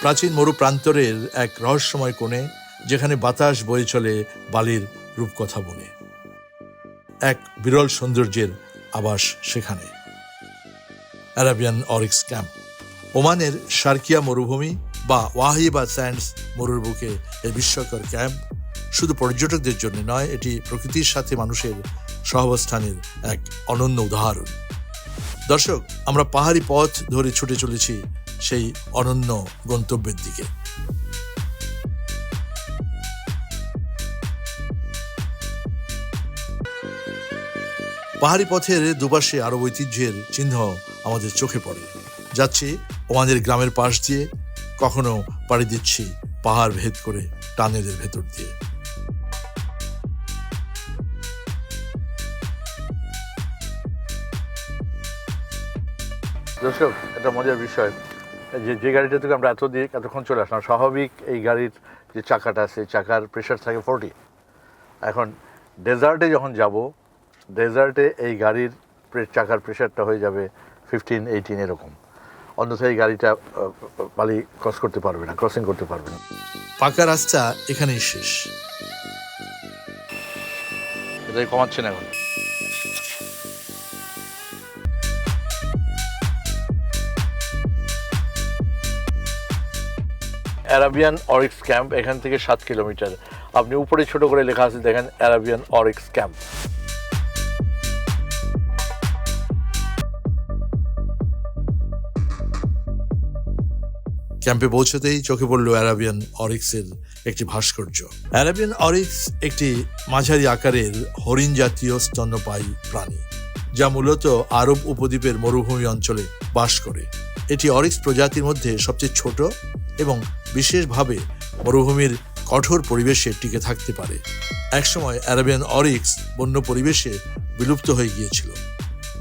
প্রাচীন মরু প্রান্তরের এক রহস্যময় কোণে, যেখানে বাতাস বয়ে চলে বালির রূপকথা বনে। এক বিরল সৌন্দর্যের আবাস সেখানে। Arabian oryx camp. ওমানের সার্কিয়া মরুভূমি বা ওয়াহিবা স্যান্ডস মরুর বুকে এই বিস্ময়কর ক্যাম্প শুধু পর্যটকদের জন্য নয়, এটি প্রকৃতির সাথে মানুষের সহাবস্থানের এক অনন্য উদাহরণ। দর্শক, আমরা পাহাড়ি পথ ধরে ছুটে চলেছি সেই অনন্য গন্তব্যের দিকে। পাহাড়ি পথের দুপাশে আরব ঐতিহ্যের চিহ্ন আমাদের চোখে পড়ে। যাচ্ছি ওমানের গ্রামের পাশ দিয়ে, কখনো পাড়ি দিচ্ছি পাহাড় ভেদ করে টানেলের ভেতর দিয়ে। দর্শক, এটা মজার বিষয়। যে যে গাড়িটা থেকে আমরা এত দিয়ে এতক্ষণ চলে আসলাম স্বাভাবিক এই গাড়ির যে চাকাটা আছে চাকার প্রেশার থাকে ফোরটি এখন ডেজার্টে যখন যাব ডেজার্টে এই গাড়ির চাকার প্রেশারটা হয়ে যাবে ফিফটিন এইটিন এরকম। অন্যথায় এই গাড়িটা বালি ক্রস করতে পারবে না ক্রসিং করতে পারবে না। পাকা রাস্তা এখানেই শেষ। এটাই কমাচ্ছেন এখন। অ্যারাবিয়ান অরিক্স ক্যাম্প এখান থেকে সাত কিলোমিটার। আপনি উপরে ছোট করে লেখা আছে, দেখেন অ্যারাবিয়ান অরিক্স ক্যাম্প ক্যাম্পে পৌঁছতেই চোখে পড়ল অ্যারাবিয়ান অরিক্সের একটি ভাস্কর্য। অ্যারাবিয়ান অরিক্স একটি মাঝারি আকারের হরিণ জাতীয় স্তন্যপায়ী প্রাণী, যা মূলত আরব উপদ্বীপের মরুভূমি অঞ্চলে বাস করে। এটি অরিক্স প্রজাতির মধ্যে সবচেয়ে ছোট এবং বিশেষভাবে মরুভূমির কঠোর পরিবেশে টিকে থাকতে পারে। একসময় অ্যারাবিয়ান অরিক্স বন্য পরিবেশে বিলুপ্ত হয়ে গিয়েছিল।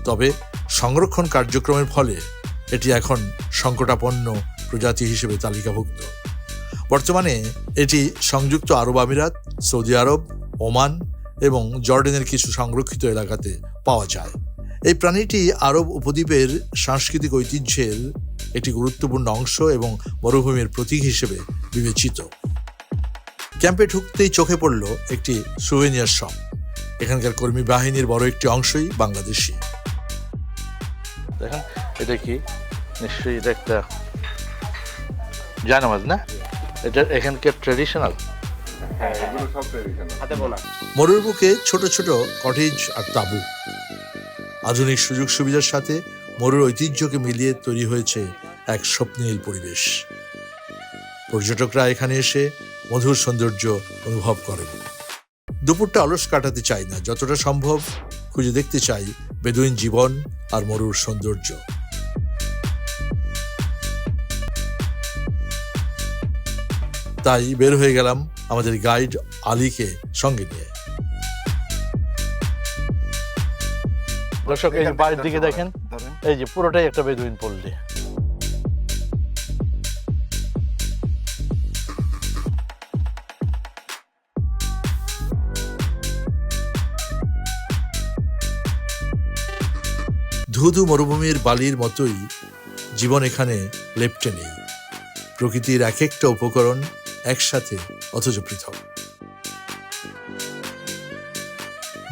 তবে সংরক্ষণ কার্যক্রমের ফলে এটি এখন সংকটাপন্ন প্রজাতি হিসেবে তালিকাভুক্ত। বর্তমানে এটি সংযুক্ত আরব আমিরাত, সৌদি আরব, ওমান এবং জর্ডেনের কিছু সংরক্ষিত এলাকাতে পাওয়া যায়। এই প্রাণীটি আরব উপদ্বীপের সাংস্কৃতিক ঐতিহ্যের একটি গুরুত্বপূর্ণ অংশ এবং মরুভূমির প্রতীক হিসেবে বিবেচিত। ক্যাম্পে ঢুকতেই চোখে পড়ল একটি সুভেনিয়ার শপ এখানকার কর্মী বাহিনীর বড় একটি অংশই বাংলাদেশি। দেখেন এটা কি? নিশ্চয়ই এটা একটা জানামাজ না? এটা এখানকার ট্রেডিশনাল হ্যাঁ মরুর বুকে ছোট ছোট কটেজ আর তাঁবু। আধুনিক সুযোগ সুবিধার সাথে মরুর ঐতিহ্যকে মিলিয়ে তৈরি হয়েছে এক স্বপ্নীল পরিবেশ। পর্যটকরা এখানে এসে মধুর সৌন্দর্য অনুভব করেন। দুপুরটা অলস কাটাতে চাই না, যতটা সম্ভব খুঁজে দেখতে চাই বেদুইন জীবন আর মরুর সৌন্দর্য। তাই বের হয়ে গেলাম আমাদের গাইড আলীকে সঙ্গে নিয়ে। দর্শক এই বাইরের দিকে দেখেন এই যে পুরোটাই একটা বেদুইন পল্লী ধুধু মরুভূমির বালির মতোই জীবন এখানে লেপটে নেই। প্রকৃতির এক একটা উপকরণ একসাথে অথচ পৃথক।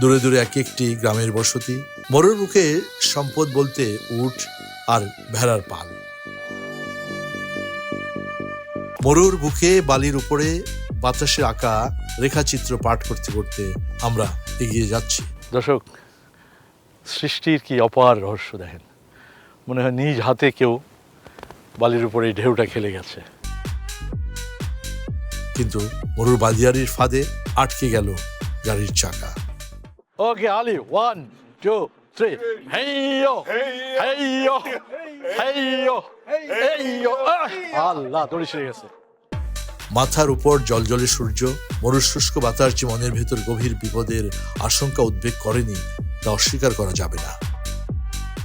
দূরে দূরে এক একটি গ্রামের বসতি মরুর বুকে সম্পদ বলতে উট আর ভেড়ার পাল। মরুর বুকে বালির উপরে বাতাসে আঁকা রেখাচিত্র পাঠ করতে করতে আমরা এগিয়ে যাচ্ছি। দর্শক সৃষ্টির কি অপার রহস্য দেখেন? মনে হয় নিজ হাতে কেউ বালির উপরে ঢেউটা খেলে গেছে। কিন্তু মরুর বালিয়ারির ফাঁদে আটকে গেল গাড়ির চাকা। Okay Ali one two three হেইয়ো হেইয়ো হেইয়ো হেইয়ো আহ! আল্লাহ দড়ি ছিঁড়ে গেছে। মাথার উপর জলজলে সূর্য মরুর শুষ্ক বাতাস যে মনের ভেতর গভীর বিপদের আশঙ্কা উদ্বেগ করেনি তা অস্বীকার করা যাবে না।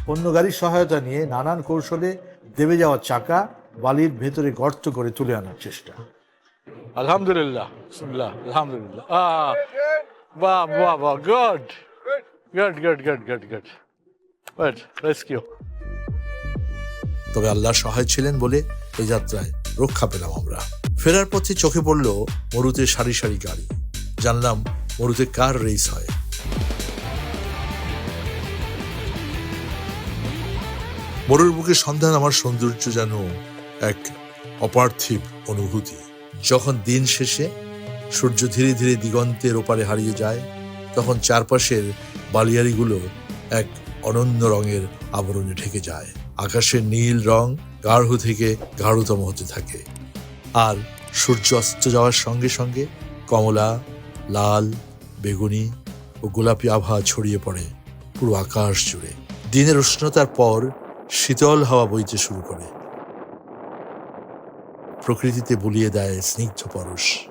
অন্য গাড়ির সহায়তা নিয়ে নানান কৌশলে দেবে যাওয়া চাকা বালির ভেতরে গর্ত করে তুলে আনার চেষ্টা। আলহামদুলিল্লাহ বিসমিল্লাহ, আলহামদুলিল্লাহ। আহ, বাহ বাহ বাহ good good good good good good good rescue তবে আল্লাহ সহায় ছিলেন বলে এই যাত্রায় রক্ষা পেলাম আমরা। ফেরার পথে চোখে পড়ল মরুতে সারি সারি গাড়ি। জানলাম মরুতে কার রেস হয়। মরুর বুকে সন্ধান আমার সৌন্দর্য যেন এক অপার্থিব অনুভূতি। যখন দিন শেষে সূর্য ধীরে ধীরে দিগন্তের ওপারে হারিয়ে যায়, তখন চারপাশের বালিয়ারিগুলো এক অনন্য রঙের আবরণে ঢেকে যায়। আকাশের নীল রং গাঢ় থেকে গাঢ়তম হতে থাকে। আর সূর্য অস্ত যাওয়ার সঙ্গে সঙ্গে কমলা, লাল, বেগুনি ও গোলাপি আভা ছড়িয়ে পড়ে পুরো আকাশ জুড়ে। দিনের উষ্ণতার পর শীতল হাওয়া বইতে শুরু করে। প্রকৃতিতে বুলিয়ে দেয় স্নিগ্ধ পরশ।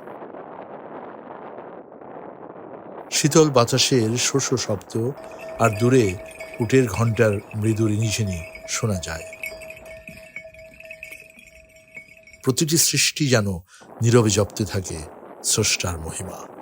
শীতল বাতাসের শোষ শব্দ আর দূরে উটের ঘণ্টার মৃদু রিনিঝিনি শোনা যায়। প্রতিটি সৃষ্টি যেন নীরবে জপতে থাকে স্রষ্টার মহিমা।